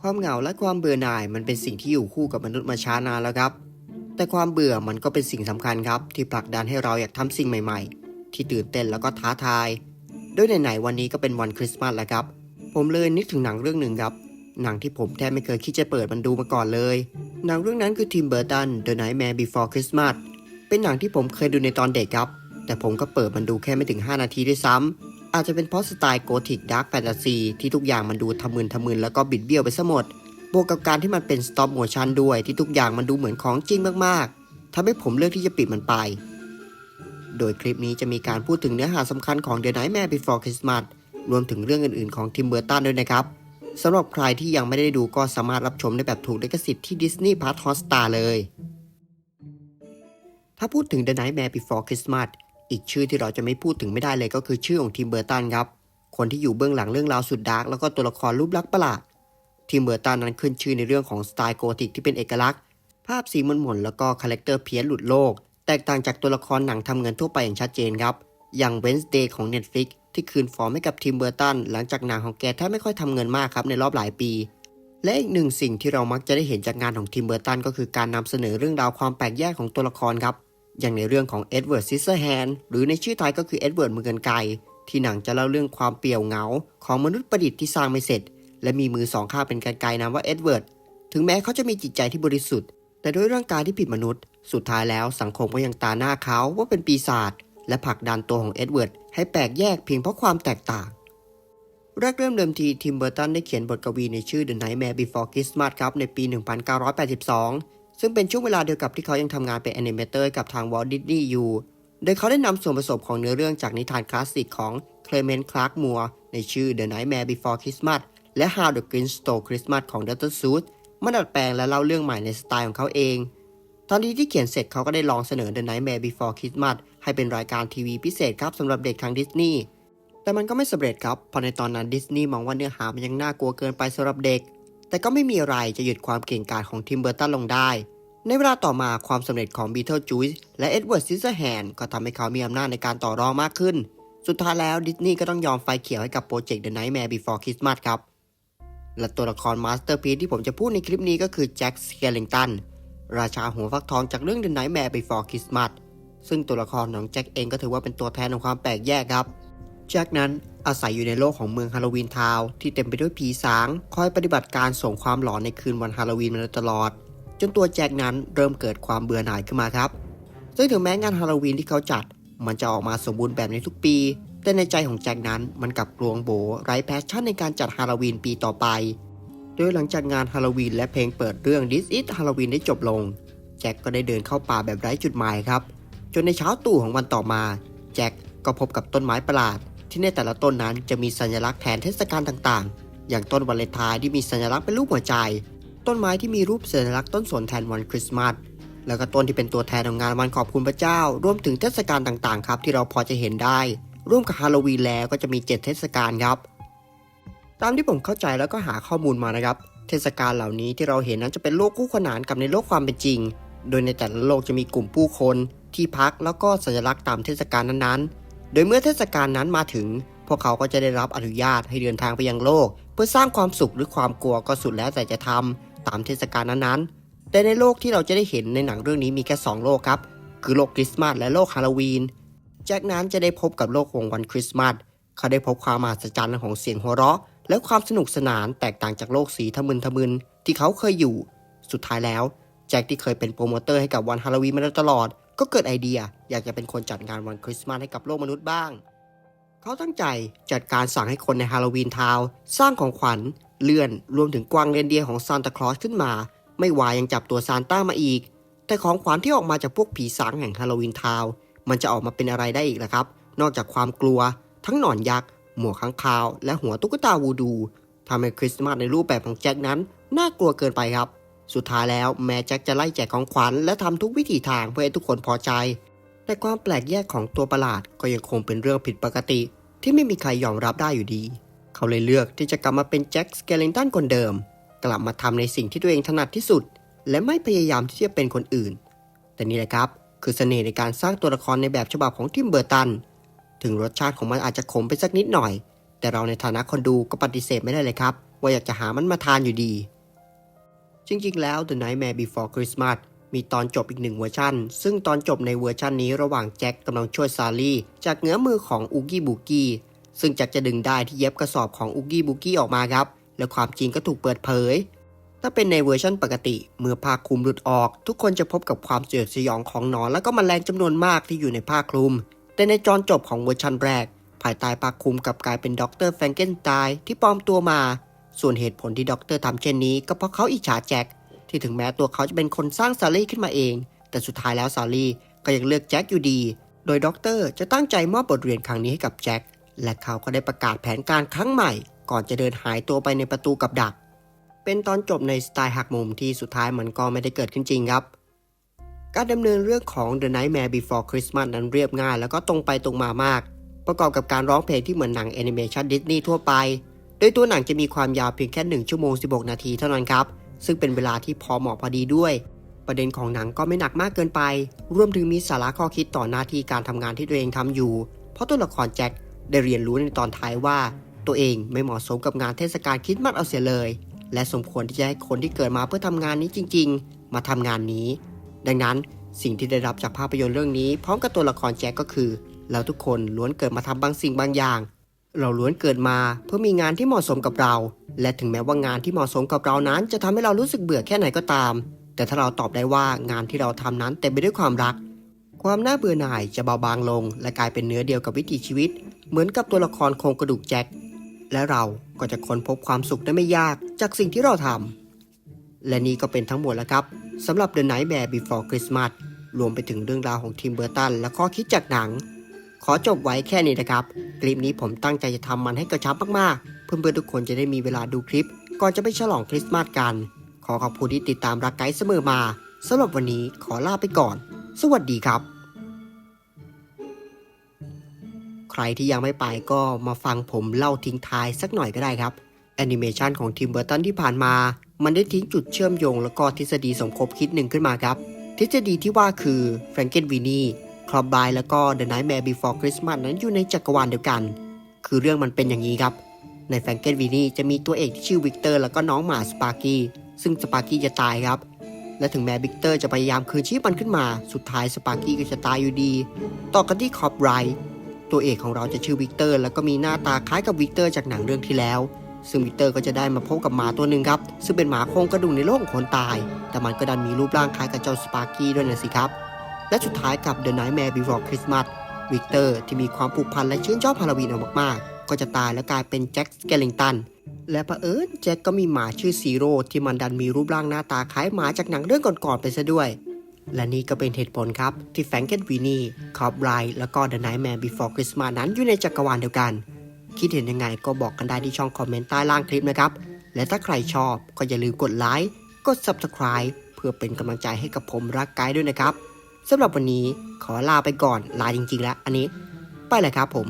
ความเหงาและความเบื่อหน่ายมันเป็นสิ่งที่อยู่คู่กับมนุษย์มาช้านานแล้วครับ แต่ความเบื่อมันก็เป็นสิ่งสำคัญครับ ที่ผลักดันให้เราอยากทำสิ่งใหม่ๆ ที่ตื่นเต้นแล้วก็ท้าทาย ด้วยไหนๆวันนี้ก็เป็นวันคริสต์มาสแล้วครับ ผมเลยนึกถึงหนังเรื่องหนึ่งครับ หนังที่ผมแทบไม่เคยคิดจะเปิดมันดูมาก่อนเลย หนังเรื่องนั้นคือทีมเบอร์ตัน The Nightmare Before Christmas เป็นหนังที่ผมเคยดูในตอนเด็กครับ แต่ผมก็เปิดมันดูแค่ไม่ถึง 5 นาทีด้วยซ้ำ อาจจะเป็นเพราะสไตล์โกธิกดาร์กแฟนตาซีที่ทุกอย่างมันดูทะมึนทะมึนแล้วก็บิดเบี้ยวไปซะหมด บวกกับการที่มันเป็นสต็อปโมชันด้วยที่ทุกอย่างมันดูเหมือนของจริงมากๆทำให้ผมเลือกที่จะปิดมันไป โดยคลิปนี้จะมีการพูดถึงเนื้อหาสำคัญของ The Nightmare Before Christmas รวมถึงเรื่องอื่นๆของทิมเบอร์ตันด้วยนะครับสำหรับใครที่ยังไม่ได้ดูก็สามารถรับชมได้แบบถูกลิขสิทธิ์ที่ Disney Plus Hotstar เลย ถ้าพูดถึง The Nightmare Before Christmas อีกชื่อที่เราจะไม่พูดถึงไม่ได้เลยก็คือชื่อของทีมเบอร์ตันครับ คนที่อยู่เบื้องหลังเรื่องราวสุดดาร์กแล้วก็ตัวละครรูปลักษณ์ประหลาด ทีมเบอร์ตันนั้นขึ้นชื่อในเรื่องของสไตล์โกธิกที่เป็นเอกลักษณ์ ภาพสีมนหม่นแล้วก็คาแรคเตอร์เพี้ยนหลุดโลก แตกต่างจากตัวละครหนังทำเงินทั่วไปอย่างชัดเจนครับ อย่าง Wednesday ของ Netflix ที่คืนฟอร์มให้กับทีมเบอร์ตันหลังจากหนังของแกแทบไม่ค่อยทำเงินมากครับในรอบหลายปี และอีกหนึ่งสิ่งที่เรามักจะได้เห็นจากงานของทีมเบอร์ตันก็คือการนำเสนอเรื่องราวความแปลกแยกของตัวละครครับ อย่างในเรื่องของเอ็ดเวิร์ดซิสเซอร์แฮนหรือในชื่อไทยก็คือเอ็ดเวิร์ดมือกันไกรที่หนังจะเล่าเรื่องความเปี่ยวเหงา ของมนุษย์ประดิษฐ์ที่สร้างไม่เสร็จ และมีมือสองข้างเป็นกันไกรนามว่าเอ็ดเวิร์ดถึงแม้เขาจะมีจิตใจที่บริสุทธิ์ แต่ด้วยร่างกายที่ผิดมนุษย์ สุดท้ายแล้วสังคมก็ยังตาหน้าเขาว่าเป็นปีศาจและผลักดันตัวของเอ็ดเวิร์ดให้แปลกแยกเพียงเพราะความแตกต่างแรกเริ่มเดิมทีทิมเบอร์ตันได้เขียนบทกวีในชื่อ The Nightmare Before Christmas ครับในปี 1982 ซึ่งเป็นช่วงเวลาเดียวกับที่เขายังทำงานเป็นแอนิเมเตอร์กับทางวอลดิสนีย์อยู่ โดยเขาได้นำส่วนผสมของเนื้อเรื่องจากนิทานคลาสสิกของเคลเมนต์คลาร์กมัวในชื่อ The Nightmare Before Christmas และ How the Grinch Stole Christmas ของ Dr. Seuss มาดัดแปลงและเล่าเรื่องใหม่ในสไตล์ของเขาเอง ตอนนี้ที่เขียนเสร็จเขาก็ได้ลองเสนอ The Nightmare Before Christmas ให้เป็นรายการทีวีพิเศษครับสำหรับเด็กทางดิสนีย์แต่มันก็ไม่สำเร็จครับเพราะในตอนนั้นดิสนีย์มองว่าเนื้อหามันยังน่ากลัวเกินไปสำหรับเด็ก แต่ก็ไม่มีอะไรจะหยุดความเก่งกาจของทิมเบอร์ตันลงได้ ในเวลาต่อมาความสำเร็จของบีเทิลจูสและเอ็ดเวิร์ดซิสเซอร์แฮนก็ทำให้เขามีอำนาจในการต่อรองมากขึ้น สุดท้ายแล้วดิสนีย์ก็ต้องยอมไฟเขียวให้กับโปรเจกต์ The Nightmare Before Christmas ครับ และตัวละครมาสเตอร์พีที่ผมจะพูดในคลิปนี้ก็คือแจ็คสเกลิงตันราชาหัวฟักทองจากเรื่อง The Nightmare Before Christmas ซึ่งตัวละครของแจ็คเองก็ถือว่าเป็นตัวแทนของความแปลกแยกครับแจ็คนั้นอาศัยอยู่ในโลกของเมืองฮาโลวีนทาวน์ที่เต็มไปด้วยผีสาง คอยปฏิบัติการส่งความหลอนในคืนวันฮาโลวีนมาตลอด จนตัวแจ็คนั้นเริ่มเกิดความเบื่อหน่ายขึ้นมาครับ ซึ่งถึงแม้งานฮาโลวีนที่เขาจัด มันจะออกมาสมบูรณ์แบบในทุกปี แต่ในใจของแจ็คนั้นมันกลับกลวงโบไร้แพชชั่นในการจัดฮาโลวีนปีต่อไป โดยหลังจากงานฮาโลวีนและเพลงเปิดเรื่อง This is Halloween ได้จบลง แจ็คก็ได้เดินเข้าป่าแบบไร้จุดหมายครับ จนในเช้าตู่ของวันต่อมา แจ็คก็พบกับต้นไม้ประหลาด ที่ในแต่ละต้นนั้นจะมีสัญลักษณ์แทนเทศกาลต่างๆ อย่างต้นวาเลนไทน์ที่มีสัญลักษณ์เป็นรูปหัวใจ ต้นไม้ที่มีรูปสัญลักษณ์ต้นสนแทนวันคริสต์มาสแล้วก็ต้นที่เป็นตัวแทนของงานวันขอบคุณพระเจ้า รวมถึงเทศกาลต่างๆ ครับที่เราพอจะเห็นได้ ร่วมกับฮาโลวีนแล้วก็จะมี 7 เทศกาลครับ ตามที่ผมเข้าใจแล้วก็หาข้อมูลมานะครับ เทศกาลเหล่านี้ที่เราเห็นนั้นจะเป็นโลกคู่ขนานกับในโลกความเป็นจริง โดยในแต่ละโลกจะมีกลุ่มผู้คน ที่พักแล้วก็สัญลักษณ์ตามเทศกาลนั้นๆ โดยเมื่อเทศกาลนั้นมาถึง พวกเขาก็จะได้รับอนุญาตให้เดินทางไปยังโลก เพื่อสร้างความสุขหรือความกลัวก็สุดแล้วแต่จะทำ ตามเทศกาลนั้นๆ แต่ในโลกที่เราจะได้เห็นในหนังเรื่องนี้มีแค่สองโลกครับ คือโลกคริสต์มาสและโลกฮาโลวีน แจากนั้นจะได้พบกับโลกของวันคริสต์มาส เขาได้พบความมหัศจรรย์ของเสียงหัวเราะ และความสนุกสนานแตกต่างจากโลกสีทะมึนทะมึนที่เขาเคยอยู่ สุดท้ายแล้วแจ็คที่เคยเป็นโปรโมเตอร์ให้กับวันฮาโลวีนมาตลอด ก็เกิดไอเดีย อยากจะเป็นคนจัดงานวันคริสต์มาสให้กับโลกมนุษย์บ้าง เขาตั้งใจจัดการสั่งให้คนในฮาโลวีนทาวน์สร้างของขวัญ เลื่อนรวมถึงกวางเรนเดียของซานตาคลอสขึ้นมา ไม่วายยังจับตัวซานต้ามาอีก แต่ของขวัญที่ออกมาจากพวกผีสางแห่งฮาโลวีนทาวมันจะออกมาเป็นอะไรได้อีกล่ะครับ นอกจากความกลัว ทั้งหนอนยักษ์ หมวกค้างคาว และหัวตุ๊กตาวูดูทำให้คริสต์มาสในรูปแบบของแจ็คนั้นน่ากลัวเกินไปครับ สุดท้ายแล้วแม้แจ็คจะไล่แจกของขวัญและทำทุกวิถีทางเพื่อให้ทุกคนพอใจ แต่ความแปลกแยกของตัวประหลาดก็ยังคงเป็นเรื่องผิดปกติ ที่ไม่มีใครยอมรับได้อยู่ดี เขาเลยเลือกที่จะกลับมาเป็นแจ็คสเกลิงตันคนเดิม กลับมาทำในสิ่งที่ตัวเองถนัดที่สุด และไม่พยายามที่จะเป็นคนอื่น แต่นี่แหละครับ คือเสน่ห์ในการสร้างตัวละครในแบบฉบับของทิมเบอร์ตัน ถึงรสชาติของมันอาจจะขมไปสักนิดหน่อย แต่เราในฐานะคนดูก็ปฏิเสธไม่ได้เลยครับ ว่าอยากจะหามันมาทานอยู่ดี จริงๆ แล้ว The Nightmare Before Christmas มีตอนจบอีกหนึ่งเวอร์ชัน ซึ่งตอนจบในเวอร์ชันนี้ระหว่างแจ็คกำลังช่วยซาลี่จากเงื้อมือของอุกี้บุกี้ ซึ่งแจ็คจะดึงได้ที่เย็บกระสอบของอุกี้บุกี้ออกมาครับ และความจริงก็ถูกเปิดเผย ถ้าเป็นในเวอร์ชันปกติ เมื่อผ้าคลุมหลุดออก ทุกคนจะพบกับความเสียดสยองของหนอนและก็มแมลงจำนวนมากที่อยู่ในผ้าคลุม แต่ในจอนจบของเวอร์ชันแรก ภายใต้ผ้าคลุมกับกลายเป็นด็อกเตอร์แฟรงเกนสไตน์ที่ปลอมตัวมา ส่วนเหตุผลที่ด็อกเตอร์ทำเช่นนี้ ก็เพราะเขาอิจฉาแจ็คที่ถึงแม้ตัวเขาจะเป็นคนสร้างซาลี่ขึ้นมาเอง แต่สุดท้ายแล้วซาลี่ก็ยังเลือกแจ็คอยู่ดี โดยด็อกเตอร์จะตั้งใจมอบบทเรียนครั้งนี้ให้กับแจ็ค และเขาก็ได้ประกาศแผนการครั้งใหม่ ก่อนจะเดินหายตัวไปในประตูกับดัก เป็นตอนจบในสไตล์หักมุมที่สุดท้ายมันก็ไม่ได้เกิดขึ้นจริงครับ การดำเนินเรื่องของ The Nightmare Before Christmas นั้นเรียบง่าย แล้วก็ตรงไปตรงมามาก ประกอบกับการร้องเพลงที่เหมือนหนังแอนิเมชันดิสนีย์ทั่วไป โดยตัวหนังจะมีความยาวเพียงแค่1ชั่วโมง 16 นาทีเท่านั้นครับ ซึ่งเป็นเวลาที่พอเหมาะพอดีด้วยประเด็นของหนังก็ไม่หนักมากเกินไป รวมถึงมีสาระข้อคิดต่อหน้าที่การทำงานที่ตัวเองทำอยู่ เพราะตัวละครแจ็ค ได้เรียนรู้ในตอนท้ายว่า ตัวเองไม่เหมาะสมกับงานเทศกาลคริดมัดเอาเสียเลย และสมควรที่จะให้คนที่เกิดมาเพื่อทำงานนี้จริง ๆ มาทำงานนี้ ดังนั้นสิ่งที่ได้รับจากภาพยนตร์เรื่องนี้ พร้อมกับตัวละครแจ็คก็คือ เราทุกคนล้วนเกิดมาทำบางสิ่งบางอย่าง เราล้วนเกิดมาเพื่อมีงานที่เหมาะสมกับเรา และถึงแม้ว่างานที่เหมาะสมกับเรานั้น จะทำให้เรารู้สึกเบื่อแค่ไหนก็ตาม แต่ถ้าเราตอบได้ว่างานที่เราทำนั้นเต็มไปด้วยความรัก ความน่าเบื่อหน่ายจะเบาบางลง และกลายเป็นเนื้อเดียวกับวิถีชีวิต เหมือนกับตัวละครโครงกระดูกแจ็คและเราก็จะค้นพบความสุขได้ไม่ยากจากสิ่งที่เราทำและนี่ก็เป็นทั้งหมดแล้วครับสำหรับ The Nightmare Before Christmas รวมไปถึงเรื่องราวของทีมเบอร์ตันและข้อคิดจากหนัง ขอจบไว้แค่นี้นะครับ คลิปนี้ผมตั้งใจจะทำมันให้กระชับมากๆ เพื่อนๆทุกคนจะได้มีเวลาดูคลิป ก่อนจะไปฉลองคริสต์มาสกัน ขอขอบคุณที่ติดตามรักไกด์เสมอมาสำหรับวันนี้ขอลาไปก่อน สวัสดีครับ รที่ยังไม่ไปก็มาฟังผมเล่าทิ้งท้ายสักหน่อยก็ได้ครับแอนิเมชันของทีมเบอร์ตันที่ผ่านมา มันได้ทิ้งจุดเชื่อมโยงแล้วก็ทฤษฎีสมคบคิดหนึ่งขึ้นมาครับ ทฤษฎีที่ว่าคือแฟรงเกนวีนี่ครอบบายแล้วก็ The Nightmare Before Christmas นั้นอยู่ในจักรวาลเดียวกัน คือเรื่องมันเป็นอย่างนี้ครับ ในแฟรงเกนวีนี่จะมีตัวเอกที่ชื่อวิกเตอร์แล้วก็น้องหมาสปาร์กี้ซึ่งสปาร์กี้จะตายครับและถึงแม้วิกเตอร์จะพยายามคืนชีพมันขึ้นมา สุดท้ายสปาร์กี้ก็จะตายอยู่ดี ต่อกันที่คอบไร ตัวเอกของเราจะชื่อวิกเตอร์ แล้วก็มีหน้าตาคล้ายกับวิกเตอร์จากหนังเรื่องที่แล้ว ซึ่งวิกเตอร์ก็จะได้มาพบกับหมาตัวหนึ่งครับ ซึ่งเป็นหมาโครงกระดูกในโลกของคนตาย แต่มันก็ดันมีรูปร่างคล้ายกับเจ้าสปาร์กี้ด้วยนะสิครับ และสุดท้ายกับ The Nightmare Before Christmas วิกเตอร์ที่มีความผูกพันและชื่นชอบฮาโลวีนมากๆ ก็จะตายและกลายเป็นแจ็คสเกลลิงตัน และเผอิญแจ็คก็มีหมาชื่อซีโร่ที่มันดันมีรูปร่างหน้าตาคล้ายหมาจากหนังเรื่องก่อนๆไปซะด้วย และนี่ก็เป็นเหตุผลครับ ที่แฟงเกนวีนี่คอบไรแล้วก็ The Nightmare Before Christmas นั้นอยู่ในจักรวาลเดียวกัน คิดเห็นยังไงก็บอกกันได้ที่ช่องคอมเมนต์ใต้ล่างคลิปนะครับ และถ้าใครชอบก็อย่าลืมกดไลค์กด Subscribe เพื่อเป็นกำลังใจให้กับผมรักไกด์ด้วยนะครับสำหรับวันนี้ขอลาไปก่อนลาจริงๆ แล้ว อันนี้ไปเลยครับผม